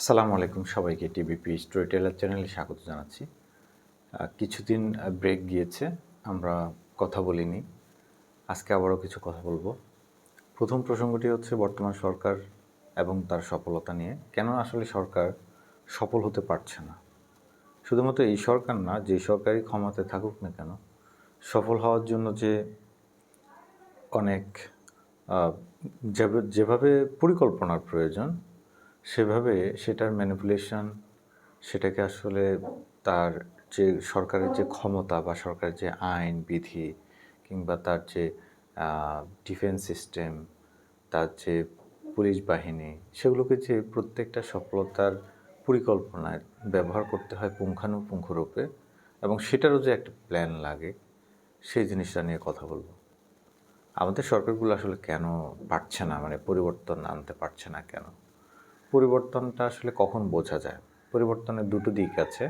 আসসালামু আলাইকুম সবাইকে টিভিপি স্টোরি টেলার চ্যানেলে স্বাগত জানাচ্ছি। কিছুদিন ব্রেক গিয়েছে, আমরা কথা বলিনি। আজকে আবারও কিছু কথা বলব। প্রথম প্রসঙ্গটি হচ্ছে বর্তমান সরকার এবং তার সফলতা নিয়ে। কেন আসলে সরকার সফল হতে পারছে না? শুধুমাত্র এই সরকার না, যে সরকারি ক্ষমতায় থাকুক না কেন, সফল হওয়ার জন্য যে অনেক যেভাবে পরিকল্পনার প্রয়োজন সেভাবে সেটার ম্যানিপুলেশন সেটাকে আসলে তার যে সরকারের যে ক্ষমতা বা সরকারের যে আইন, বিধি কিংবা তার যে ডিফেন্স সিস্টেম তার যে পুলিশ বাহিনী, সেগুলোকে যে প্রত্যেকটা সফলতার পরিকল্পনায় ব্যবহার করতে হয় পুঙ্খানুপুঙ্খ রূপে এবং সেটারও যে একটা প্ল্যান লাগে, সেই জিনিসটা নিয়ে কথা বলব। আমাদের সরকারগুলো আসলে কেন পারছে না? মানে পরিবর্তন আনতে পারছে না কেন? পরিবর্তনটা আসলে কখন বোঝা যায়? পরিবর্তনের দুটো দিক আছে।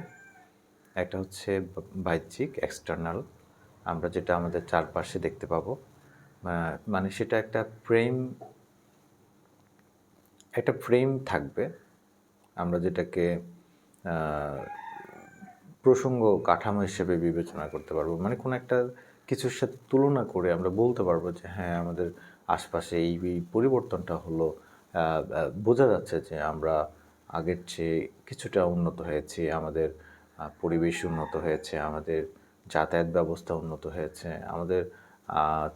একটা হচ্ছে বাহ্যিক এক্সটার্নাল আমরা যেটা আমাদের চারপাশে দেখতে পাবো। মানে সেটা একটা ফ্রেম একটা ফ্রেম থাকবে। আমরা যেটাকে প্রসঙ্গ কাঠামো হিসেবে বিবেচনা করতে পারব। মানে কোনো একটা কিছুর সাথে তুলনা করে আমরা বলতে পারব যে হ্যাঁ আমাদের আশপাশে এই পরিবর্তনটা হলো বোঝা যাচ্ছে যে আমরা আগের চেয়ে কিছুটা উন্নত হয়েছি, আমাদের পরিবেশ উন্নত হয়েছে, আমাদের যাতায়াত ব্যবস্থা উন্নত হয়েছে, আমাদের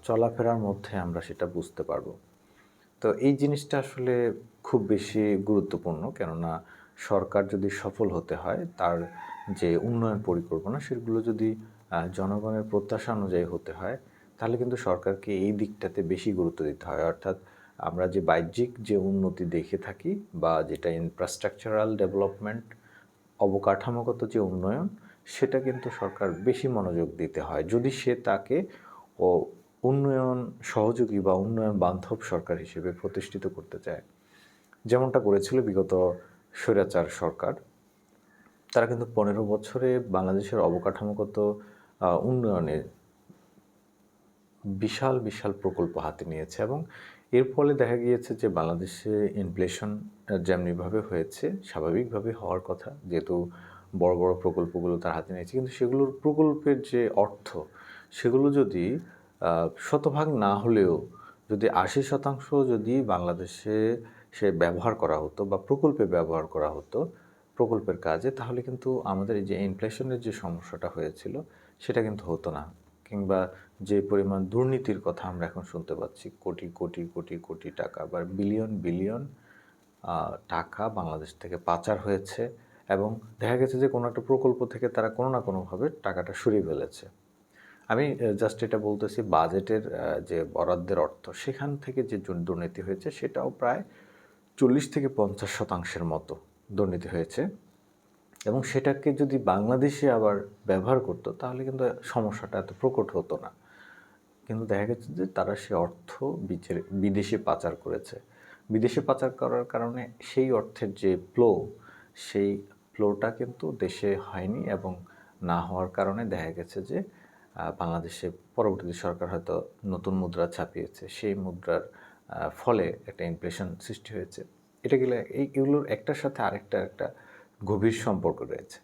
চলাফেরার মধ্যে আমরা সেটা বুঝতে পারব। তো এই জিনিসটা আসলে খুব বেশি গুরুত্বপূর্ণ, কেননা সরকার যদি সফল হতে হয়, তার যে উন্নয়ন পরিকল্পনা, সেগুলো যদি জনগণের প্রত্যাশা অনুযায়ী হতে হয়, তাহলে কিন্তু সরকারকে এই দিকটাতে বেশি গুরুত্ব দিতে হয়। অর্থাৎ আমরা যে বাহ্যিক যে উন্নতি দেখে থাকি বা যেটা ইনফ্রাস্ট্রাকচারাল ডেভেলপমেন্ট অবকাঠামোগত যে উন্নয়ন, সেটা কিন্তু সরকার বেশি মনোযোগ দিতে হয়। যদি সে তাকে ও উন্নয়ন সহযোগী বা উন্নয়ন বান্ধব সরকার হিসেবে প্রতিষ্ঠিত করতে চায়, যেমনটা করেছিল বিগত স্বৈরাচার সরকার, তারা কিন্তু পনেরো বছরে বাংলাদেশের অবকাঠামোগত উন্নয়নে বিশাল বিশাল প্রকল্প হাতে নিয়েছে এবং এর ফলে দেখা গিয়েছে যে বাংলাদেশে ইনফ্লেশন যেমনিভাবে হয়েছে, স্বাভাবিকভাবে হওয়ার কথা। যেহেতু বড় বড় প্রকল্পগুলো তার হাতে নিয়েছে, কিন্তু সেগুলোর প্রকল্পের যে অর্থ, সেগুলো যদি শতভাগ না হলেও, যদি আশি শতাংশ যদি বাংলাদেশে সে ব্যবহার করা হতো বা প্রকল্পে ব্যবহার করা হতো, প্রকল্পের কাজে, তাহলে কিন্তু আমাদের এই যে ইনফ্লেশনের যে সমস্যাটা হয়েছিল, সেটা কিন্তু হতো না। কিংবা যে পরিমাণ দুর্নীতির কথা আমরা এখন শুনতে পাচ্ছি, কোটি কোটি কোটি কোটি টাকা বা বিলিয়ন বিলিয়ন টাকা বাংলাদেশ থেকে পাচার হয়েছে এবং দেখা গেছে যে কোনো একটা প্রকল্প থেকে তারা কোনো না কোনোভাবে টাকাটা সরিয়ে ফেলেছে। আমি জাস্ট এটা বলতেছি বাজেটের যে বরাদ্দের অর্থ, সেখান থেকে যে দুর্নীতি হয়েছে সেটাও প্রায় চল্লিশ থেকে পঞ্চাশ শতাংশের মতো দুর্নীতি হয়েছে এবং সেটাকে যদি বাংলাদেশে আবার ব্যবহার করতো তাহলে কিন্তু সমস্যাটা এত প্রকট হতো না। কিন্তু দেখা গেছে যে তারা সে অর্থ বিদেশে পাচার করেছে। বিদেশে পাচার করার কারণে সেই অর্থের যে ফ্লো সেই ফ্লোটা কিন্তু দেশে হয়নি এবং না হওয়ার কারণে দেখা গেছে যে বাংলাদেশে পরবর্তী সরকার হয়তো নতুন মুদ্রা ছাপিয়েছে। সেই মুদ্রার ফলে একটা ইনফ্লেশন সৃষ্টি হয়েছে। এটা গেলে এই, এগুলোর একটার সাথে আরেকটা একটা গভীর সম্পর্ক রয়েছে।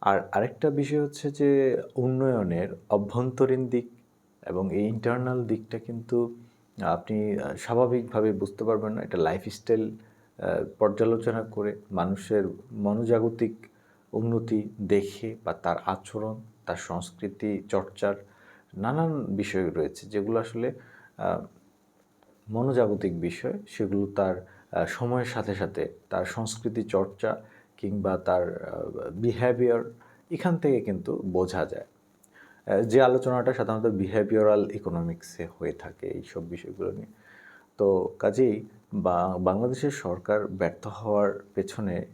আর আরেকটা বিষয় হচ্ছে যে উন্নয়নের অভ্যন্তরীণ দিক এবং এই ইন্টারনাল দিকটা কিন্তু আপনি স্বাভাবিকভাবে বুঝতে পারবেন না। এটা লাইফস্টাইল পর্যালোচনা করে মানুষের মনোজাগতিক উন্নতি দেখে বা তার আচরণ, তার সংস্কৃতি, চর্চার নানান বিষয় রয়েছে যেগুলো আসলে মনোজাগতিক বিষয়। সেগুলো তার সময়ের সাথে সাথে তার সংস্কৃতি চর্চা কিংবা তার বিহেভিয়ার এখান থেকে কিন্তু বোঝা যায়। যে আলোচনাটা সাধারণত বিহেভিয়ারাল ইকোনমিক্সে হয়ে থাকে এইসব বিষয়গুলো নিয়ে। তো কাজেই বা- বাংলাদেশের সরকার ব্যর্থ হওয়ার পেছনে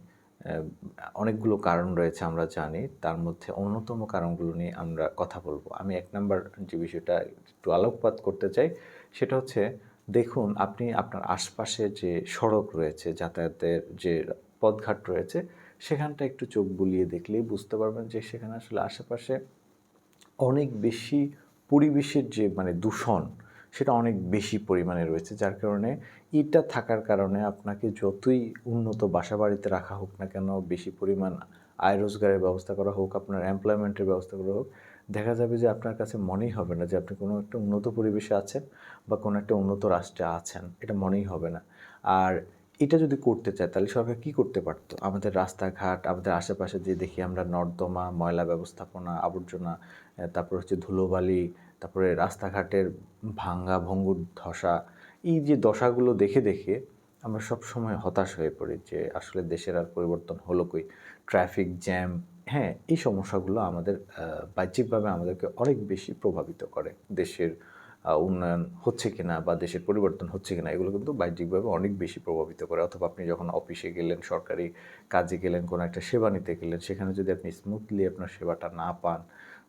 অনেকগুলো কারণ রয়েছে আমরা জানি। তার মধ্যে অন্যতম কারণগুলো নিয়ে আমরা কথা বলব। আমি এক নাম্বার যে বিষয়টা একটু আলোকপাত করতে চাই, সেটা হচ্ছে দেখুন, আপনি আপনার আশপাশে যে সড়ক রয়েছে, যাতায়াতের যে পথঘাট রয়েছে, সেখানটা একটু চোখ বুলিয়ে দেখলেই বুঝতে পারবেন যে সেখানে আসলে আশেপাশে অনেক বেশি পরিবেশের যে মানে দূষণ, সেটা অনেক বেশি পরিমাণে রয়েছে, যার কারণে এটা থাকার কারণে আপনাকে যতই উন্নত বাসা বাড়িতে রাখা হোক না কেন, বেশি পরিমাণ আয় রোজগারের ব্যবস্থা করা হোক, আপনার এমপ্লয়মেন্টের ব্যবস্থা করা হোক, দেখা যাবে যে আপনার কাছে মনেই হবে না যে আপনি কোনো একটা উন্নত পরিবেশে আছেন বা কোনো একটা উন্নত রাষ্ট্রে আছেন, এটা মনেই হবে না। আর এটা যদি করতে চায়, তাহলে সরকার কি করতে পারতো? আমাদের রাস্তাঘাট, আমাদের আশেপাশে যে দেখি আমরা নর্দমা, ময়লা ব্যবস্থাপনা, আবর্জনা তারপর হচ্ছে ধুলোবালি, তারপরে রাস্তাঘাটের ভাঙ্গা, ভঙ্গুর ধসা, এই যে দশাগুলো দেখে দেখে আমরা সব সময় হতাশ হয়ে পড়ি যে আসলে দেশের আর পরিবর্তন হলো কই? ট্রাফিক জ্যাম হ্যাঁ এই সমস্যাগুলো আমাদের বাহ্যিকভাবে আমাদেরকে অনেক বেশি প্রভাবিত করে দেশের উন্নয়ন হচ্ছে কিনা বা দেশের পরিবর্তন হচ্ছে কিনা, এগুলো কিন্তু বাহ্যিকভাবে অনেক বেশি প্রভাবিত করে। অথবা আপনি যখন অফিসে গেলেন, সরকারি কাজে গেলেন, কোনো একটা সেবা নিতে গেলেন, সেখানে যদি আপনি স্মুথলি আপনার সেবাটা না পান,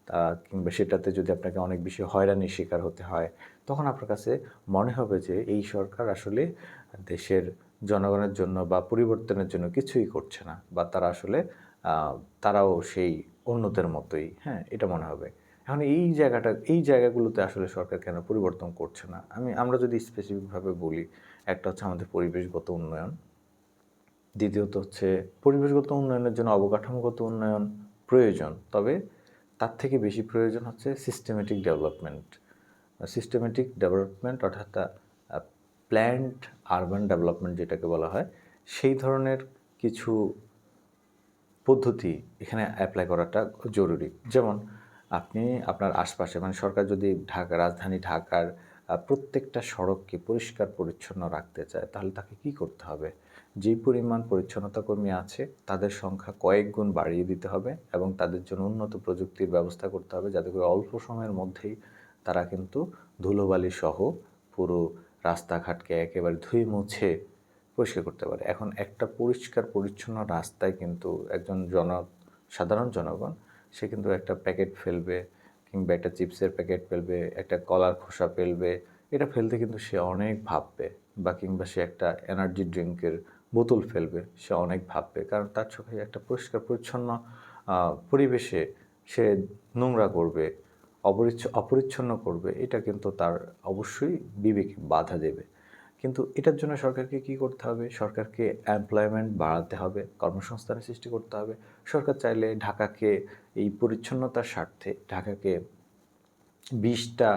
তা কিংবা সেটাতে যদি আপনাকে অনেক বেশি হয়রানির শিকার হতে হয়, তখন আপনার কাছে মনে হবে যে এই সরকার আসলে দেশের জনগণের জন্য বা পরিবর্তনের জন্য কিছুই করছে না বা তারা আসলে তারাও সেই অন্যদের মতোই। হ্যাঁ এটা মনে হবে। এখন এই জায়গাটা, এই জায়গাগুলোতে আসলে সরকার কেন পরিবর্তন করছে না? আমি, আমরা যদি স্পেসিফিকভাবে বলি, একটা হচ্ছে আমাদের পরিবেশগত উন্নয়ন, দ্বিতীয়ত হচ্ছে পরিবেশগত উন্নয়নের জন্য অবকাঠামোগত উন্নয়ন প্রয়োজন, তবে তার থেকে বেশি প্রয়োজন হচ্ছে সিস্টেমেটিক ডেভেলপমেন্ট সিস্টেমেটিক ডেভেলপমেন্ট অর্থাৎ প্ল্যান্ড আরবান ডেভেলপমেন্ট যেটাকে বলা হয়, সেই ধরনের কিছু পদ্ধতি এখানে অ্যাপ্লাই করাটা জরুরি। যেমন আপনি আপনার আশপাশে মানে সরকার যদি ঢাকা, রাজধানী ঢাকার প্রত্যেকটা সড়ককে পরিষ্কার, পরিচ্ছন্ন রাখতে চায়, তাহলে তাকে কি করতে হবে? যে পরিমাণ পরিচ্ছন্নতা কর্মী আছে, তাদের সংখ্যা কয়েক গুণ বাড়িয়ে দিতে হবে এবং তাদের জন্য উন্নত প্রযুক্তির ব্যবস্থা করতে হবে যাতে করে অল্প সময়ের মধ্যেই তারা কিন্তু ধুলোবালি সহ পুরো রাস্তাঘাটকে একেবারে ধুয়ে মুছে পরিষ্কার করতে পারে। এখন একটা পরিষ্কার, পরিচ্ছন্ন রাস্তায় কিন্তু একজন জন সাধারণ জনগণ সে কিন্তু একটা প্যাকেট ফেলবে কিংবা একটা চিপসের প্যাকেট ফেলবে, একটা কলার খোসা ফেলবে। এটা ফেলতে কিন্তু সে অনেক ভাববে বা কিংবা সে একটা এনার্জি ড্রিঙ্কের বোতল ফেলবে, সে অনেক ভাববে। কারণ তার চোখে একটা পরিষ্কার, পরিচ্ছন্ন পরিবেশে সে নোংরা করবে, অপরিচ্ছ, অপরিচ্ছন্ন করবে, এটা কিন্তু তার অবশ্যই বিবেকে বাধা দেবে। কিন্তু এটার জন্য সরকারকে কি করতে হবে? সরকারকে এমপ্লয়মেন্ট বাড়াতে হবে, কর্মসংস্থানের সৃষ্টি করতে হবে। সরকার চাইলে ঢাকাকে এই পরিচ্ছন্নতার স্বার্থে ঢাকাকে বিশটা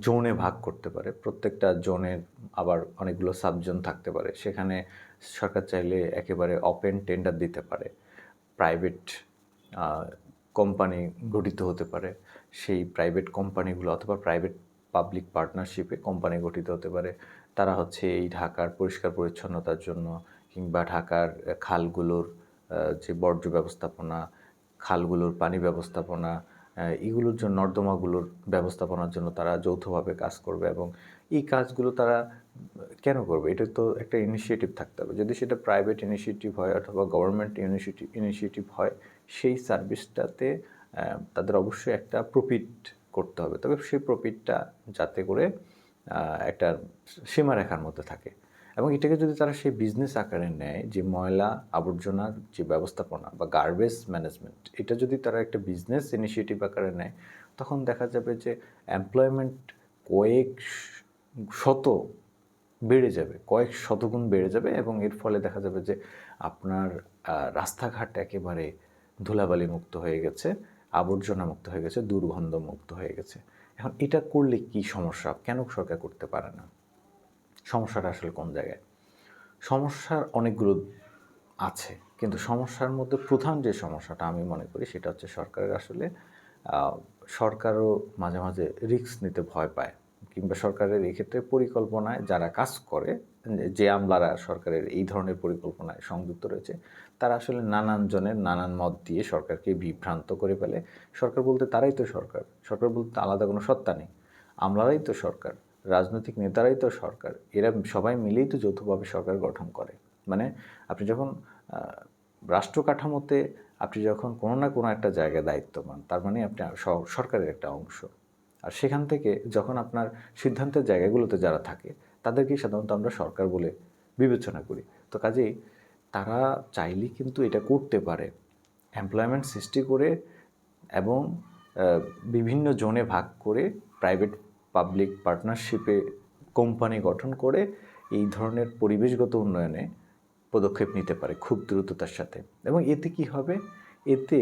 জোনে ভাগ করতে পারে। প্রত্যেকটা জোনের আবার অনেকগুলো সাবজোন থাকতে পারে। সেখানে সরকার চাইলে একেবারে ওপেন টেন্ডার দিতে পারে। প্রাইভেট কোম্পানি গঠিত হতে পারে। সেই প্রাইভেট কোম্পানিগুলো অথবা প্রাইভেট পাবলিক পার্টনারশিপে কোম্পানি গঠিত হতে পারে। তারা হচ্ছে এই ঢাকার পরিষ্কার পরিচ্ছন্নতার জন্য কিংবা ঢাকার খালগুলোর যে বর্জ্য ব্যবস্থাপনা, খালগুলোর পানি ব্যবস্থাপনা এগুলোর জন্য, নর্দমাগুলোর ব্যবস্থাপনার জন্য তারা যৌথভাবে কাজ করবে এবং এই কাজগুলো তারা কেন করবে? এটা তো একটা ইনিশিয়েটিভ থাকতে হবে। যদি সেটা প্রাইভেট ইনিশিয়েটিভ হয় অথবা গভর্নমেন্ট ইনিশিয়েটিভ ইনিশিয়েটিভ হয়, সেই সার্ভিসটাতে তাদের অবশ্যই একটা প্রফিট করতে হবে। তবে সেই প্রফিটটা যাতে করে একটা সীমারেখার মধ্যে থাকে। এবং এটাকে যদি তারা সেই বিজনেস আকারে নেয়, যে ময়লা আবর্জনার যে ব্যবস্থাপনা বা গার্বেজ ম্যানেজমেন্ট এটা যদি তারা একটা বিজনেস ইনিশিয়েটিভ আকারে নেয়, তখন দেখা যাবে যে এমপ্লয়মেন্ট কয়েক শত বেড়ে যাবে, কয়েক শতগুণ বেড়ে যাবে এবং এর ফলে দেখা যাবে যে আপনার রাস্তাঘাট একেবারে ধুলাবালি মুক্ত হয়ে গেছে, আবর্জনা মুক্ত হয়ে গেছে দুর্গন্ধ মুক্ত হয়ে গেছে। এখন এটা করলে কি সমস্যা? কেন সরকার করতে পারে না? সমস্যাটা আসলে কোন জায়গায়? সমস্যার অনেকগুলো আছে, কিন্তু সমস্যার মধ্যে প্রধান যে সমস্যাটা আমি মনে করি সেটা হচ্ছে সরকারের আসলে সরকারও মাঝে মাঝে রিস্ক নিতে ভয় পায়, কিংবা সরকারের এক্ষেত্রে পরিকল্পনায় যারা কাজ করে, যে আমলারা সরকারের এই ধরনের পরিকল্পনায় সংযুক্ত রয়েছে তারা আসলে নানান জনের নানান মত দিয়ে সরকারকে বিভ্রান্ত করে ফেলে। সরকার বলতে তারাই তো সরকার। সরকার বলতে আলাদা কোনো সত্তা নেই। আমলারাই তো সরকার। রাজনৈতিক নেতারাই তো সরকার। এরা সবাই মিলেই তো যৌথভাবে সরকার গঠন করে। মানে আপনি যখন রাষ্ট্র কাঠামোতে আপনি যখন কোনো না কোনো একটা জায়গায় দায়িত্ব পান তার মানে আপনি সরকারের একটা অংশ। আর সেখান থেকে যখন আপনার সিদ্ধান্তের জায়গাগুলোতে যারা থাকে, তাদেরকেই সাধারণত আমরা সরকার বলে বিবেচনা করি। তো কাজেই তারা চাইলেই কিন্তু এটা করতে পারে। এমপ্লয়মেন্ট সৃষ্টি করে এবং বিভিন্ন জোনে ভাগ করে প্রাইভেট পাবলিক পার্টনারশিপে কোম্পানি গঠন করে এই ধরনের পরিবেশগত উন্নয়নে পদক্ষেপ নিতে পারে খুব দ্রুততার সাথে। এবং এতে কি হবে? এতে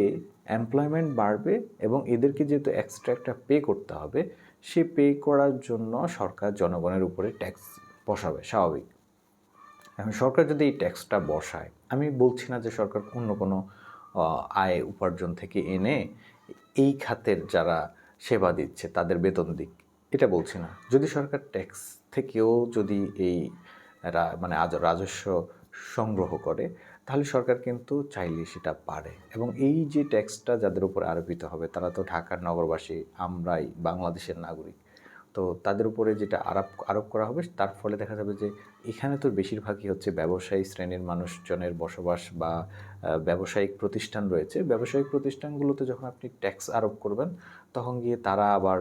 এমপ্লয়মেন্ট বাড়বে এবং এদেরকে যেহেতু এক্সট্রা একটা পে করতে হবে, সে পে করার জন্য সরকার জনগণের উপরে ট্যাক্স বসাবে, স্বাভাবিক। এখন সরকার যদি এই ট্যাক্সটা বসায়, আমি বলছি না যে সরকার অন্য কোনো আয় উপার্জন থেকে এনে এই খাতের যারা সেবা দিচ্ছে, তাদের বেতন দিক, এটা বলছি না। যদি সরকার ট্যাক্স থেকেও যদি এই মানে আজ রাজস্ব সংগ্রহ করে, তাহলে সরকার কিন্তু চাইলে সেটা পারে। এবং এই যে ট্যাক্সটা যাদের উপরে আরোপিত হবে, তারা তো ঢাকার নগরবাসী, আমরাই বাংলাদেশের নাগরিক। তো তাদের উপরে যেটা আরোপ আরোপ করা হবে, তার ফলে দেখা যাবে যে এখানে তো বেশিরভাগই হচ্ছে ব্যবসায়ী শ্রেণির মানুষজনের বসবাস বা ব্যবসায়িক প্রতিষ্ঠান রয়েছে। ব্যবসায়িক প্রতিষ্ঠানগুলোতে যখন আপনি ট্যাক্স আরোপ করবেন, তখন গিয়ে তারা আবার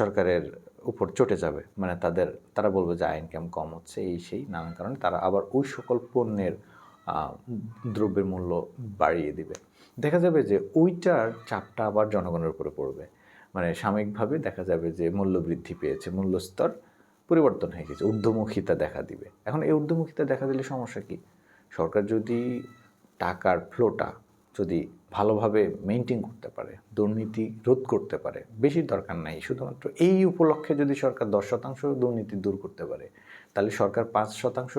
সরকারের উপর চটে যাবে। মানে তাদের, তারা বলবে যে আয় ইনকাম কম হচ্ছে, এই সেই নানান কারণে তারা আবার ওই সকল পণ্যের দ্রব্যের মূল্য বাড়িয়ে দিবে। দেখা যাবে যে ওইটার চাপটা আবার জনগণের উপরে পড়বে। মানে সাময়িকভাবে দেখা যাবে যে মূল্য বৃদ্ধি পেয়েছে, মূল্যস্তর পরিবর্তন হয়ে গেছে, ঊর্ধ্বমুখিতা দেখা দিবে। এখন এই ঊর্ধ্বমুখিতা দেখা দিলে সমস্যা কি? সরকার যদি টাকার ফ্লোটা যদি ভালোভাবে মেনটেন করতে পারে, দুর্নীতি রোধ করতে পারে, বেশি দরকার নাই, শুধুমাত্র এই উপলক্ষে যদি সরকার দশ শতাংশ দুর্নীতি দূর করতে পারে, তাহলে সরকার পাঁচ শতাংশ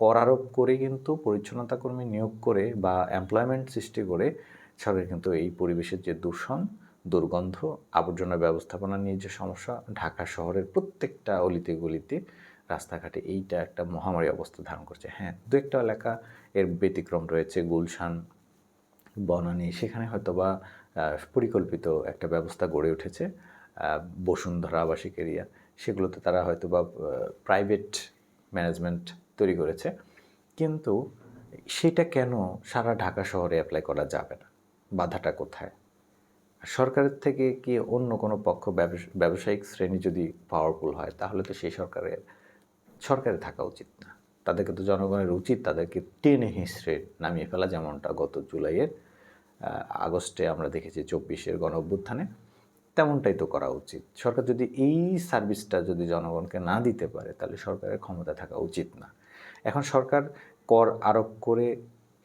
কর আরোপ করে কিন্তু পরিচ্ছন্নতা কর্মী নিয়োগ করে বা এমপ্লয়মেন্ট সৃষ্টি করে, সরকার কিন্তু এই পরিবেশের যে দূষণ দুর্গন্ধ, আবর্জনা ব্যবস্থাপনা নিয়ে যে সমস্যা, ঢাকা শহরের প্রত্যেকটা অলিতে গলিতে রাস্তাঘাটে এইটা একটা মহামারী অবস্থা ধারণ করছে। হ্যাঁ দু একটা এলাকা এর ব্যতিক্রম রয়েছে, গুলশান, বনানী, সেখানে হয়তো বা পরিকল্পিত একটা ব্যবস্থা গড়ে উঠেছে বসুন্ধরা আবাসিক এরিয়া সেগুলোতে তারা হয়তো বা প্রাইভেট ম্যানেজমেন্ট তৈরি করেছে। কিন্তু সেটা কেন সারা ঢাকা শহরে অ্যাপ্লাই করা যাবে না? বাধাটা কোথায়? সরকারের থেকে কি অন্য কোনো পক্ষ ব্যবসায়িক শ্রেণি যদি পাওয়ারফুল হয়, তাহলে তো সেই সরকারের, সরকারে থাকা উচিত না। তাদেরকে তো জনগণের উচিত তাদেরকে টেনে হিসড়ে নামিয়ে ফেলা, যেমনটা গত জুলাইয়ের আগস্টে আমরা দেখেছি চব্বিশের গণ অভ্যুত্থানে তেমনটাই তো করা উচিত। সরকার যদি এই সার্ভিসটা যদি জনগণকে না দিতে পারে, তাহলে সরকারের ক্ষমতা থাকা উচিত না। এখন সরকার কর আরোপ করে,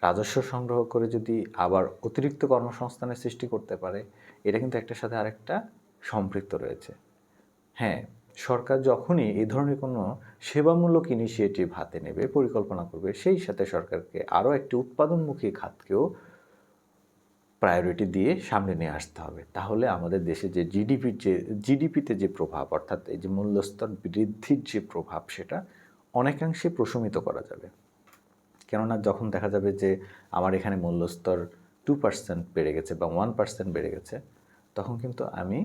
রাজস্ব সংগ্রহ করে যদি আবার অতিরিক্ত কর্মসংস্থানের সৃষ্টি করতে পারে এটা কিন্তু একটার সাথে আরেকটা সম্পৃক্ত রয়েছে। হ্যাঁ সরকার যখনই এই ধরনের কোনো সেবামূলক ইনিশিয়েটিভ হাতে নেবে, পরিকল্পনা করবে, সেই সাথে সরকারকে আরও একটি উৎপাদনমুখী খাতকেও প্রায়োরিটি দিয়ে সামনে নিয়ে আসতে হবে। তাহলে আমাদের দেশে যে জিডিপির যে জিডিপিতে যে প্রভাব, অর্থাৎ এই যে মূল্যস্তর বৃদ্ধির যে প্রভাব, সেটা অনেকাংশে প্রশমিত করা যাবে। কেননা যখন দেখা যাবে যে আমার এখানে মূল্যস্তর টু পার্সেন্ট বেড়ে গেছে বা ওয়ান পার্সেন্ট বেড়ে গেছে, তখন কিন্তু আমি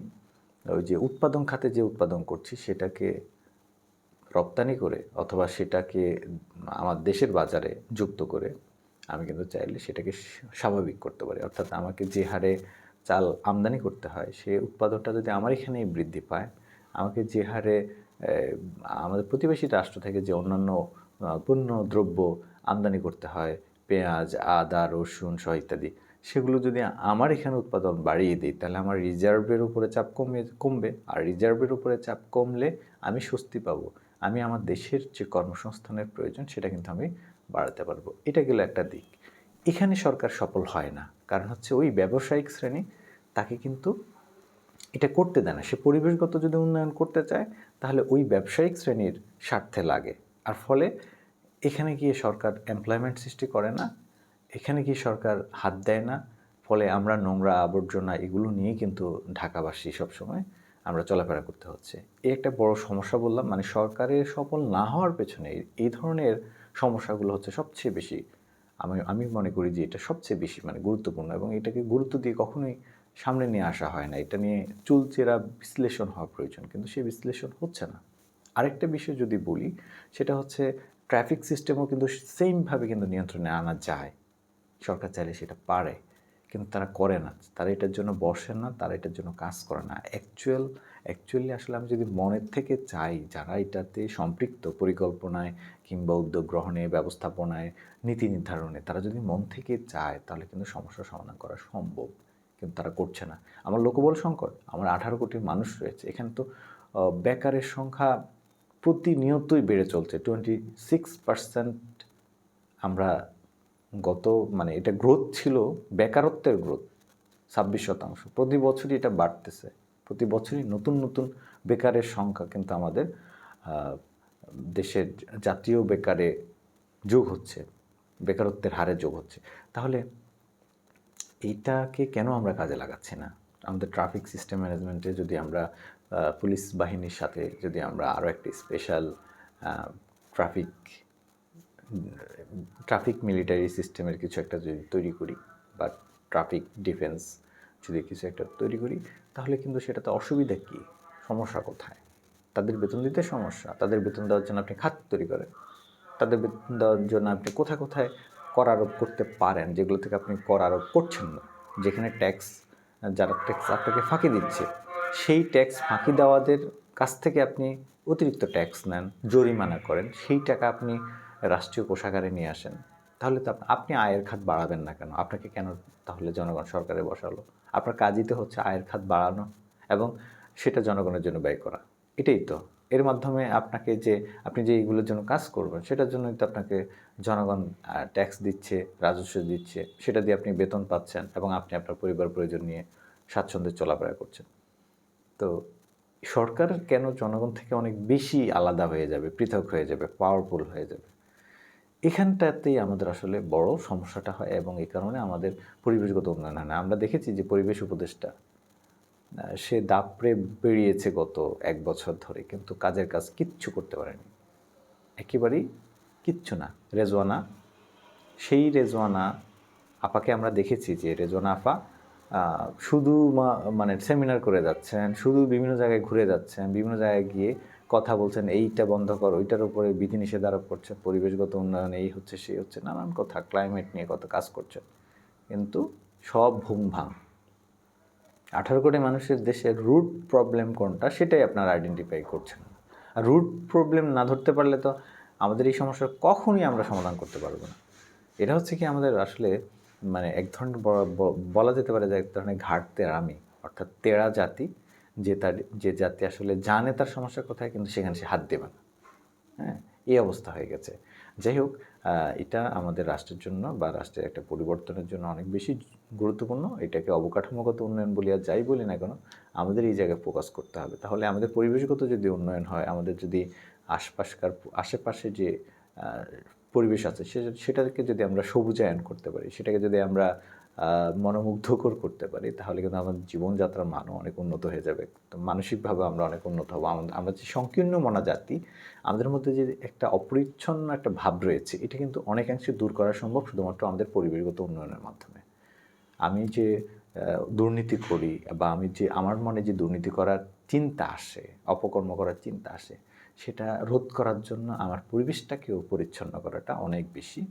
ওই যে উৎপাদন খাতে যে উৎপাদন করছি সেটাকে রপ্তানি করে অথবা সেটাকে আমার দেশের বাজারে যুক্ত করে আমি কিন্তু চাইলে সেটাকে স্বাভাবিক করতে পারি। অর্থাৎ আমাকে যে হারে চাল আমদানি করতে হয়, সে উৎপাদনটা যদি আমার এখানেই বৃদ্ধি পায়, আমাকে যে হারে আমাদের প্রতিবেশী রাষ্ট্র থেকে যে অন্যান্য পণ্য দ্রব্য আমদানি করতে হয়, পেঁয়াজ, আদা, রসুন, সহ ইত্যাদি সেগুলো যদি আমার এখানে উৎপাদন বাড়িয়ে দিই, তাহলে আমার রিজার্ভের উপরে চাপ কমে, কমবে। আর রিজার্ভের উপরে চাপ কমলে আমি স্বস্তি পাবো। আমি আমার দেশের যে কর্মসংস্থানের প্রয়োজন, সেটা কিন্তু আমি বাড়াতে পারব। এটা গেল একটা দিক। এখানে সরকার সফল হয় না। কারণ হচ্ছে ওই ব্যবসায়িক শ্রেণি, তাকে কিন্তু এটা করতে দেয় না। সে পরিবেশগত যদি উন্নয়ন করতে চায়, তাহলে ওই ব্যবসায়িক শ্রেণির স্বার্থে লাগে। আর ফলে এখানে গিয়ে সরকার এমপ্লয়মেন্ট সৃষ্টি করে না। এখানে গিয়ে সরকার হাত দেয় না? ফলে আমরা নোংরা আবর্জনা এগুলো নিয়ে কিন্তু ঢাকাবাসী সবসময় আমরা চলাফেরা করতে হচ্ছে। এই একটা বড় সমস্যা বললাম মানে সরকারের সফল না হওয়ার পেছনে এই- এই ধরনের সমস্যাগুলো হচ্ছে সবচেয়ে বেশি। আমি আমি মনে করি যে এটা সবচেয়ে বেশি মানে গুরুত্বপূর্ণ এবং এটাকে গুরুত্ব দিয়ে কখনোই সামনে নিয়ে আসা হয় না। এটা নিয়ে চুলচেরা বিশ্লেষণ হওয়া প্রয়োজন, কিন্তু সেই বিশ্লেষণ হচ্ছে না। আরেকটা বিষয় যদি বলি, সেটা হচ্ছে ট্রাফিক সিস্টেমও কিন্তু সেমভাবে কিন্তু নিয়ন্ত্রণে আনা যায়। সরকার চাইলে সেটা পারে, কিন্তু তারা করে না। তারা এটার জন্য বসে না, তারা এটার জন্য কাজ করে না। অ্যাকচুয়াল অ্যাকচুয়ালি আসলে আমি যদি মনের থেকে চাই, যারা এটাতে সম্পৃক্ত পরিকল্পনায় কিংবা উদ্যোগ গ্রহণে, ব্যবস্থাপনায়, নীতি নির্ধারণে, তারা যদি মন থেকে চায়, তাহলে কিন্তু সমস্যার সমাধান করা সম্ভব। কিন্তু তারা করছে না। আমার লোকবল সংকট, আমার আঠারো কোটি মানুষ রয়েছে, এখানে তো বেকারের সংখ্যা প্রতিনিয়তই বেড়ে চলছে। টোয়েন্টি সিক্স পার্সেন্ট আমরা গত মানে এটা গ্রোথ ছিল, বেকারত্বের গ্রোথ ছাব্বিশ শতাংশ। প্রতি বছরই এটা বাড়তেছে। প্রতি বছরই নতুন নতুন বেকারের সংখ্যা কিন্তু আমাদের দেশের জাতীয় বেকারে যোগ হচ্ছে, বেকারত্বের হারে যোগ হচ্ছে। তাহলে এইটাকে কেন আমরা কাজে লাগাচ্ছি না? আমাদের ট্রাফিক সিস্টেম ম্যানেজমেন্টে যদি আমরা পুলিশ বাহিনীর সাথে যদি আমরা আরও একটি স্পেশাল ট্রাফিক ট্রাফিক মিলিটারি সিস্টেমের কিছু একটা যদি তৈরি করি বা ট্রাফিক ডিফেন্স যদি কিছু একটা তৈরি করি, তাহলে কিন্তু সেটাতে অসুবিধা কী? সমস্যা কোথায়? তাদের বেতন দিতে সমস্যা। তাদের বেতন দেওয়ার জন্য আপনি খাত তৈরি করেন। তাদের বেতন দেওয়ার জন্য আপনি কোথায় কোথায় কর আরোপ করতে পারেন, যেগুলো থেকে আপনি কর আরোপ করছেন না? যেখানে ট্যাক্স যারা ট্যাক্স আপনাকে ফাঁকি দিচ্ছে, সেই ট্যাক্স ফাঁকি দেওয়াদের কাছ থেকে আপনি অতিরিক্ত ট্যাক্স নেন, জরিমানা করেন। সেই টাকা আপনি রাষ্ট্রীয় কোষাগারে নিয়ে আসেন। তাহলে তো আপনি আয়ের খাত বাড়াবেন না কেন? আপনাকে কেন তাহলে জনগণ সরকারে বসালো? আপনার কাজই তো হচ্ছে আয়ের খাত বাড়ানো এবং সেটা জনগণের জন্য ব্যয় করা। এটাই তো। এর মাধ্যমে আপনাকে যে, আপনি যে এইগুলোর জন্য কাজ করবেন, সেটার জন্যই তো আপনাকে জনগণ ট্যাক্স দিচ্ছে, রাজস্ব দিচ্ছে, সেটা দিয়ে আপনি বেতন পাচ্ছেন এবং আপনি আপনার পরিবার প্রয়োজন নিয়ে স্বাচ্ছন্দ্যে চলাফেরা করছেন। তো সরকার কেন জনগণ থেকে অনেক বেশি আলাদা হয়ে যাবে, পৃথক হয়ে যাবে পাওয়ারফুল হয়ে যাবে? এখানটাতেই আমাদের আসলে বড় সমস্যাটা হয় এবং এই কারণে আমাদের পরিবেশগত উন্নয়ন হয় না। আমরা দেখেছি যে পরিবেশ উপদেষ্টা সে দাপড়ে বেরিয়েছে গত এক বছর ধরে কিন্তু কাজের কাজ কিচ্ছু করতে পারেনি। একেবারেই কিচ্ছু না। রেজওয়ানা, সেই রেজওয়ানা আপাকে আমরা দেখেছি যে রেজওয়ানা আপা শুধু মানে সেমিনার করে যাচ্ছেন, শুধু বিভিন্ন জায়গায় ঘুরে যাচ্ছেন, বিভিন্ন জায়গায় গিয়ে কথা বলছেন, এইটা বন্ধ কর, ওইটার উপরে বিধিনিষেধ আরোপ করছেন পরিবেশগত উন্নয়ন এই হচ্ছে, সেই হচ্ছে, নানান কথা ক্লাইমেট নিয়ে কত কাজ করছেন কিন্তু সব ভুম ভাঙ আঠারো কোটি মানুষের দেশের রুট প্রবলেম কোনটা সেটাই আপনারা আইডেন্টিফাই করছেন আর রুট প্রবলেম না ধরতে পারলে তো আমাদের এই সমস্যার কখনই আমরা সমাধান করতে পারব না। এটা হচ্ছে কি আমাদের আসলে মানে এক ধরনের বলা যেতে পারে যে এক ধরনের ঘাট তেরামি অর্থাৎ তেরা জাতি যে তার, যে জাতি আসলে জানে তার সমস্যা কোথায়, কিন্তু সেখানে সে হাত দেবে না। হ্যাঁ এই অবস্থা হয়ে গেছে। যাই হোক এটা আমাদের রাষ্ট্রের জন্য বা রাষ্ট্রের একটা পরিবর্তনের জন্য অনেক বেশি গুরুত্বপূর্ণ। এটাকে অবকাঠামোগত উন্নয়ন বলি আর যাই বলি না কেন, আমাদের এই জায়গায় ফোকাস করতে হবে। তাহলে আমাদের পরিবেশগত যদি উন্নয়ন হয়, আমাদের যদি আশপাশকার, আশেপাশে যে পরিবেশ আছে সেটাকে যদি আমরা সবুজায়ন করতে পারি, সেটাকে যদি আমরা মনোমুগ্ধকর করতে পারি, তাহলে কিন্তু আমাদের জীবনযাত্রার মানও অনেক উন্নত হয়ে যাবে। তো মানসিকভাবে আমরা অনেক উন্নত হব। আমরা যে সংকীর্ণ মনা জাতি, আমাদের মধ্যে যে একটা অপরিচ্ছন্ন একটা ভাব রয়েছে, এটা কিন্তু অনেকাংশে দূর করা সম্ভব শুধুমাত্র আমাদের পরিবেশগত উন্নয়নের মাধ্যমে। আমি যে দুর্নীতি করি বা আমি যে, আমার মনে যে দুর্নীতি করার চিন্তা আসে, অপকর্ম করার চিন্তা আসে, সেটা রোধ করার জন্য আমার পরিবেশটাকেও পরিচ্ছন্ন করাটা অনেক বেশি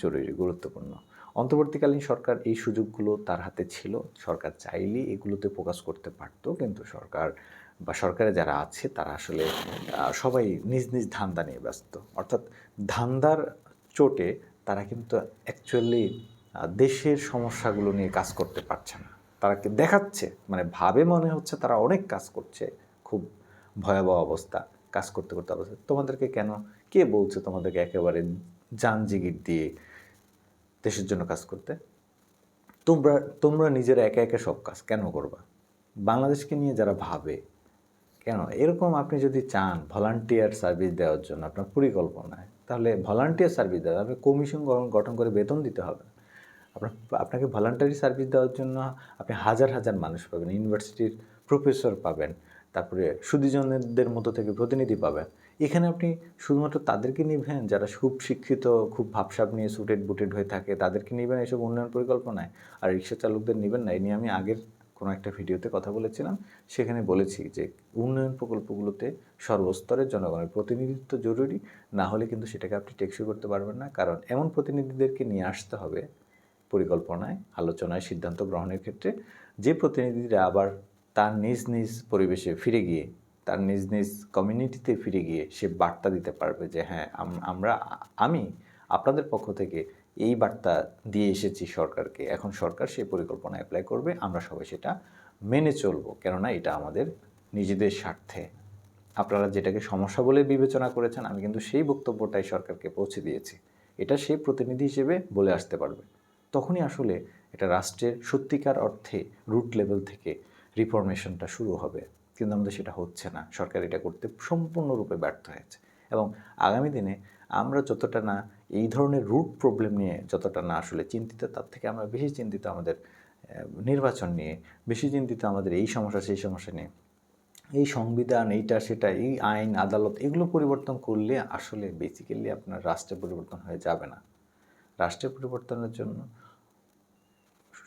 জরুরি, গুরুত্বপূর্ণ। অন্তর্বর্তীকালীন সরকার এই সুযোগগুলো তার হাতে ছিল। সরকার চাইলেই এগুলোতে ফোকাস করতে পারতো, কিন্তু সরকার বা সরকারে যারা আছে তারা আসলে সবাই নিজ নিজ ধান্দা নিয়ে ব্যস্ত। অর্থাৎ ধান্দার চোটে তারা কিন্তু অ্যাকচুয়ালি দেশের সমস্যাগুলো নিয়ে কাজ করতে পারছে না। তারা দেখাচ্ছে? মানে ভাবে মনে হচ্ছে তারা অনেক কাজ করছে। খুব ভয়াবহ অবস্থা, কাজ করতে করতে অবস্থা। তোমাদেরকে কেন, কে বলছে তোমাদেরকে একেবারে যান জিগির দিয়ে দেশের জন্য কাজ করতে। তোমরা তোমরা নিজেরা একা একা সব কাজ কেন করবা? বাংলাদেশকে নিয়ে যারা ভাবে, কেন? এরকম আপনি যদি চান ভলান্টিয়ার সার্ভিস দেওয়ার জন্য আপনার পরিকল্পনায়, তাহলে ভলান্টিয়ার সার্ভিস দেওয়া আপনি কমিশন গঠন- করে বেতন দিতে হবে। আপনার, আপনাকে ভলান্টারি সার্ভিস দেওয়ার জন্য আপনি হাজার হাজার মানুষ পাবেন, ইউনিভার্সিটির প্রফেসর পাবেন, তারপরে সুদীজনদের মতো থেকে প্রতিনিধি পাবেন। এখানে আপনি শুধুমাত্র তাদেরকে নিবেন? যারা খুব শিক্ষিত, খুব ভাবসাব নিয়ে সুটেড বুটেড হয়ে থাকে, তাদেরকে নেবেন এসব উন্নয়ন পরিকল্পনায়? আর রিক্সা চালকদের নেবেন না? এ নিয়ে আমি আগের কোনো একটা ভিডিওতে কথা বলেছিলাম। সেখানে বলেছি যে, উন্নয়ন প্রকল্পগুলোতে সর্বস্তরের জনগণের প্রতিনিধিত্ব জরুরি। না হলে কিন্তু সেটাকে আপনি টেকসই করতে পারবেন না। কারণ এমন প্রতিনিধিদেরকে নিয়ে আসতে হবে পরিকল্পনায়, আলোচনায়, সিদ্ধান্ত গ্রহণের ক্ষেত্রে। যে প্রতিনিধিরা আবার তার নিজ নিজ পরিবেশে ফিরে গিয়ে তার নিজ নিজ কমিউনিটিতে ফিরে গিয়ে সে বার্তা দিতে পারবে যে হ্যাঁ আম- আমরা, আমি আপনাদের পক্ষ থেকে এই বার্তা দিয়ে এসেছি সরকারকে। এখন সরকার সেই পরিকল্পনা অ্যাপ্লাই করবে, আমরা সবাই সেটা মেনে চলবো। কেননা এটা আমাদের নিজেদের স্বার্থে। আপনারা যেটাকে সমস্যা বলে বিবেচনা করেছেন, আমি কিন্তু সেই বক্তব্যটাই সরকারকে পৌঁছে দিয়েছি। এটা সেই প্রতিনিধি হিসেবে বলে আসতে পারবে। তখনই আসলে এটা রাষ্ট্রের সত্যিকার অর্থে রুট লেভেল থেকে রিফরমেশনটা শুরু হবে। কিন্তু আমাদের সেটা হচ্ছে না। সরকার এটা করতে সম্পূর্ণরূপে ব্যর্থ হয়েছে। এবং আগামী দিনে আমরা যতটা না এই ধরনের রুট প্রবলেম নিয়ে যতটা না আসলে চিন্তিত, তার থেকে আমরা বেশি চিন্তিত আমাদের নির্বাচন নিয়ে, বেশি চিন্তিত আমাদের এই সমস্যা, সেই সমস্যা নিয়ে। এই সংবিধান, এইটা, সেটা, এই আইন, আদালত, এগুলো পরিবর্তন করলে আসলে বেসিক্যালি আপনার রাষ্ট্রের পরিবর্তন হয়ে যাবে না। রাষ্ট্রের পরিবর্তনের জন্য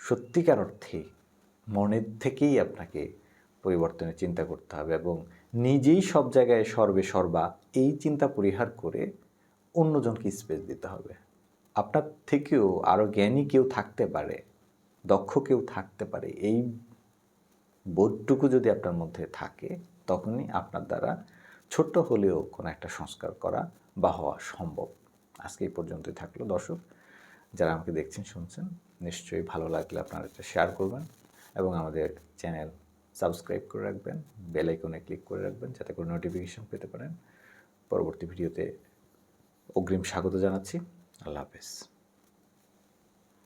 সত্যিকার অর্থে মনের থেকেই আপনাকে পরিবর্তনের চিন্তা করতে হবে এবং নিজেই সব জায়গায় সর্বে সর্বা এই চিন্তা পরিহার করে অন্যজনকে স্পেস দিতে হবে। আপনার থেকেও আরও জ্ঞানী কেউ থাকতে পারে, দক্ষ কেউ থাকতে পারে, এই বোধটুকু যদি আপনার মধ্যে থাকে, তখনই আপনার দ্বারা ছোট্ট হলেও কোনো একটা সংস্কার করা বা হওয়া সম্ভব। আজকে এই পর্যন্তই থাকল। দর্শক, যারা আমাকে দেখছেন, শুনছেন, নিশ্চয়ই ভালো লাগলে আপনারা এটা শেয়ার করবেন এবং আমাদের চ্যানেল সাবস্ক্রাইব করে রাখবেন, বেল আইকনে ক্লিক করে রাখবেন যাতে করে নোটিফিকেশন পেতে পারেন। পরবর্তী ভিডিওতে অগ্রিম স্বাগত জানাচ্ছি। আল্লাহ হাফেজ।